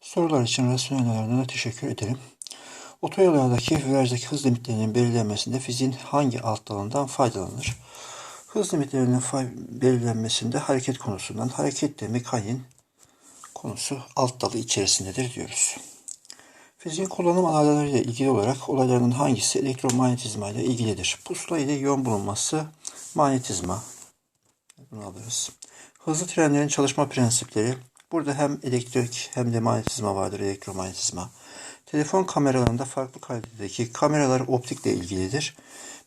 Sorular için rasyonel ayarlarına teşekkür ederim. Otoyollardaki viraj hız limitlerinin belirlenmesinde fiziğin hangi alt dalından faydalanır? Hız limitlerinin belirlenmesinde hareket konusundan, hareket de mekaniğin konusu alt dalı içerisindedir diyoruz. Fiziğin kullanım alanlarıyla ilgili olarak olayların hangisi elektromanyetizma ile ilgilidir? Pusula ile yön bulunması manyetizma. Bunu alırız. Hızlı trenlerin çalışma prensipleri. Burada hem elektrik hem de manyetizma vardır, elektromanyetizma. Telefon kameralarında farklı kalitedeki kameralar optikle ilgilidir.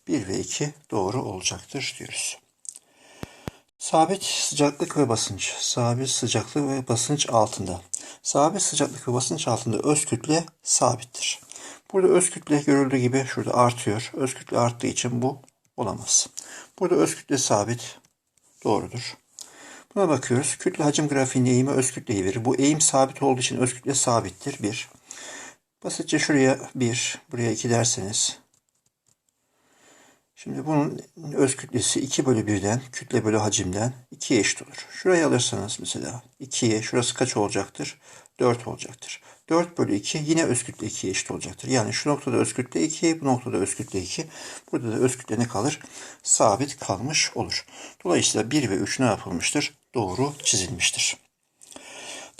1 ve 2 doğru olacaktır diyoruz. Sabit sıcaklık ve basınç. Sabit sıcaklık ve basınç altında. Sabit sıcaklık ve basınç altında öz kütle sabittir. Burada öz kütle görüldüğü gibi şurada artıyor. Öz kütle arttığı için bu olamaz. Burada öz kütle sabit doğrudur. Buna bakıyoruz. Kütle hacim grafiğinin eğimi öz kütleyi verir. Bu eğim sabit olduğu için öz kütle sabittir. 1. Basitçe şuraya 1, buraya 2 derseniz. Şimdi bunun öz kütlesi 2 bölü 1'den, kütle bölü hacimden 2'ye eşit olur. Şurayı alırsanız mesela 2'ye, şurası kaç olacaktır? 4 olacaktır. 4 bölü 2 yine öz kütle 2'ye eşit olacaktır. Yani şu noktada öz kütle 2, bu noktada öz kütle 2. Burada da öz kütle ne kalır? Sabit kalmış olur. Dolayısıyla 1 ve 3 ne yapılmıştır? Doğru çizilmiştir.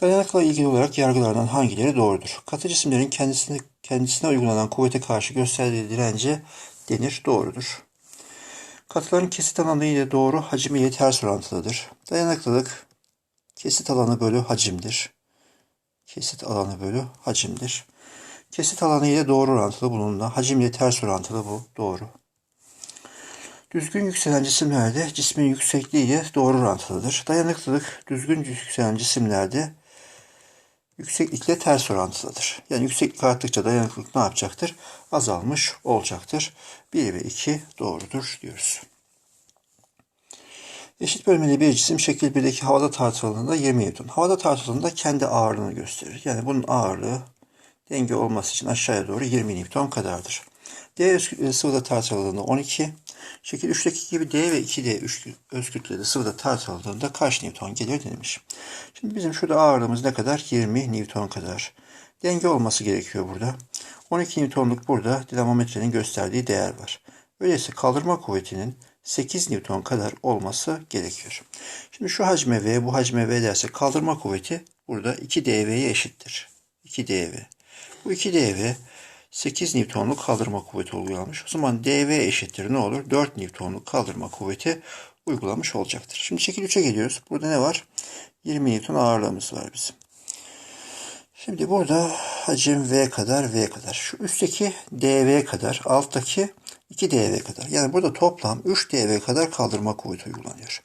Dayanıkla ilgili olarak yargılardan hangileri doğrudur? Katı cisimlerin kendisine, kendisine uygulanan kuvvete karşı gösterdiği dirence denir. Doğrudur. Katıların kesit alanı ile doğru hacmi ile ters orantılıdır. Dayanıklılık kesit alanı bölü hacimdir. Kesit alanı bölü hacimdir. Kesit alanı ile doğru orantılı bununla. Hacim ile ters orantılı bu. Doğru. Düzgün yükselen cisimlerde cismin yüksekliği ile doğru orantılıdır. Dayanıklılık düzgün yükselen cisimlerde yükseklikle ters orantılıdır. Yani yükseklik arttıkça dayanıklılık ne yapacaktır? Azalmış olacaktır. 1 ve 2 doğrudur diyoruz. Eşit bölmeli bir cisim şekil 1'deki havada tartıldığında 20 Newton. Havada tartıldığında kendi ağırlığını gösterir. Yani bunun ağırlığı denge olması için aşağıya doğru 20 Newton kadardır. D kütleli sıvıda tartıldığında 12. Şekil 3'teki gibi D ve 2D öz kütleli sıvıda tartıldığında kaç Newton gelir denilmiş. Şimdi bizim şurada ağırlığımız ne kadar? 20 Newton kadar. Denge olması gerekiyor burada. 12 Newton'luk burada dinamometrenin gösterdiği değer var. Öyleyse kaldırma kuvvetinin 8 Newton kadar olması gerekiyor. Şimdi şu hacme V, bu hacme V derse kaldırma kuvveti burada 2 dV'ye eşittir. 2 dV. Bu 2 dV 8 Newton'luk kaldırma kuvveti uygulanmış. O zaman dV eşittir ne olur? 4 Newton'luk kaldırma kuvveti uygulamış olacaktır. Şimdi şekil 3'e geliyoruz. Burada ne var? 20 Newton ağırlığımız var bizim. Şimdi burada hacim V kadar V kadar. Şu üstteki dV kadar, alttaki 2 dV kadar. Yani burada toplam 3 dV kadar kaldırma kuvveti uygulanıyor.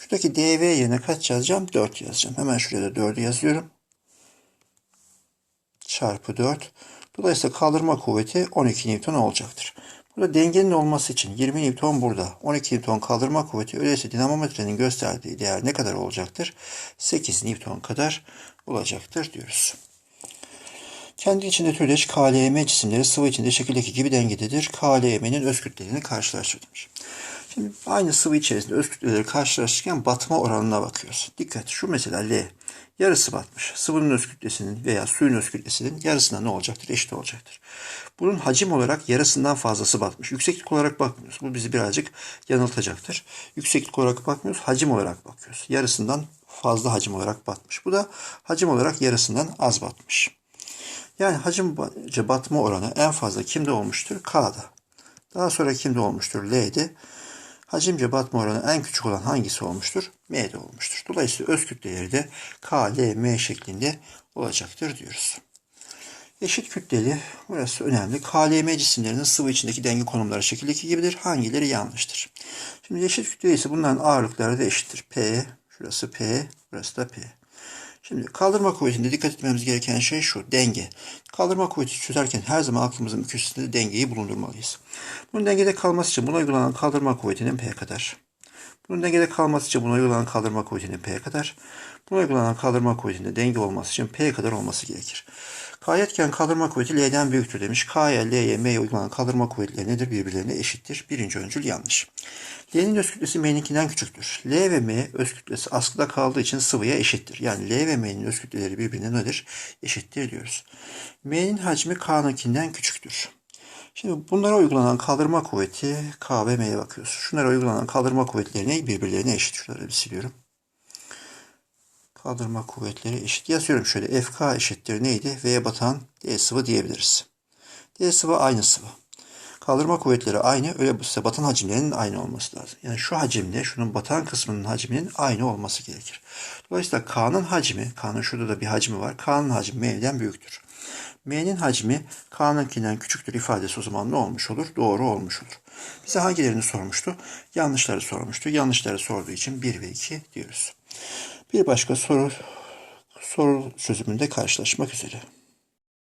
Şuradaki dV yerine kaç yazacağım? 4 yazacağım. Hemen şuraya da 4'ü yazıyorum. Çarpı 4. Dolayısıyla kaldırma kuvveti 12 Newton olacaktır. Burada dengenin olması için 20 Newton burada. 12 Newton kaldırma kuvveti öyleyse dinamometrenin gösterdiği değer ne kadar olacaktır? 8 Newton kadar olacaktır diyoruz. Kendi içinde türdeş KLM cisimleri sıvı içinde şekildeki gibi dengededir. KLM'nin öz kütlelerini karşılaştırılmış. Şimdi aynı sıvı içerisinde öz kütleleri karşılaştırırken batma oranına bakıyoruz. Dikkat şu mesela L. Yarısı batmış. Sıvının öz kütlesinin veya suyun öz kütlesinin yarısına ne olacaktır? Eşit olacaktır. Bunun hacim olarak yarısından fazlası batmış. Yükseklik olarak bakmıyoruz. Bu bizi birazcık yanıltacaktır. Yükseklik olarak bakmıyoruz. Hacim olarak bakıyoruz. Yarısından fazla hacim olarak batmış. Bu da hacim olarak yarısından az batmış. Yani hacimce batma oranı en fazla kimde olmuştur? K'da. Daha sonra kimde olmuştur? L'de. Hacimce batma oranı en küçük olan hangisi olmuştur? M'de olmuştur. Dolayısıyla öz kütleleri de K, L, M şeklinde olacaktır diyoruz. Eşit kütleli, burası önemli. KLM cisimlerinin sıvı içindeki denge konumları şekildeki gibidir. Hangileri yanlıştır? Şimdi eşit kütleli ise bunların ağırlıkları da eşittir. P, şurası P, burası da P. Şimdi kaldırma kuvvetinde dikkat etmemiz gereken şey şu, denge. Kaldırma kuvveti çözerken her zaman aklımızın köşesinde dengeyi bulundurmalıyız. Bunun dengede kalması için buna uygulanan kaldırma kuvvetinin P kadar. Bunun dengede kalması için buna uygulanan kaldırma kuvvetinin P kadar. Buna uygulanan kaldırma kuvvetinde denge olması için P kadar olması gerekir. K'ya etken kaldırma kuvveti L'den büyüktür demiş. K'ya, L'ye, M'ye uygulanan kaldırma kuvvetleri nedir? Birbirlerine eşittir. Birinci öncül yanlış. L'nin öz kütlesi M'ninkinden küçüktür. L ve M öz kütlesi askıda kaldığı için sıvıya eşittir. Yani L ve M'nin öz kütleleri birbirine nedir? Eşittir diyoruz. M'nin hacmi K'nınkinden küçüktür. Şimdi bunlara uygulanan kaldırma kuvveti K ve M'ye bakıyoruz. Şunlara uygulanan kaldırma kuvvetlerine birbirlerine eşit. Şunları bir siliyorum. Kaldırma kuvvetleri eşit. Yazıyorum şöyle. FK eşittir neydi? V'ye batan D sıvı diyebiliriz. D sıvı aynı sıvı. Kaldırma kuvvetleri aynı. Öyle ise batan hacimlerinin aynı olması lazım. Yani şu hacimle şunun batan kısmının hacminin aynı olması gerekir. Dolayısıyla K'nın hacmi, K'nın şurada da bir hacmi var. K'nın hacmi M'den büyüktür. M'nin hacmi K'nınkinden küçüktür ifadesi o zaman ne olmuş olur? Doğru olmuş olur. Bize hangilerini sormuştu? Yanlışları sormuştu. Yanlışları sorduğu için 1 ve 2 diyoruz. Bir başka soru soru çözümünde karşılaşmak üzere.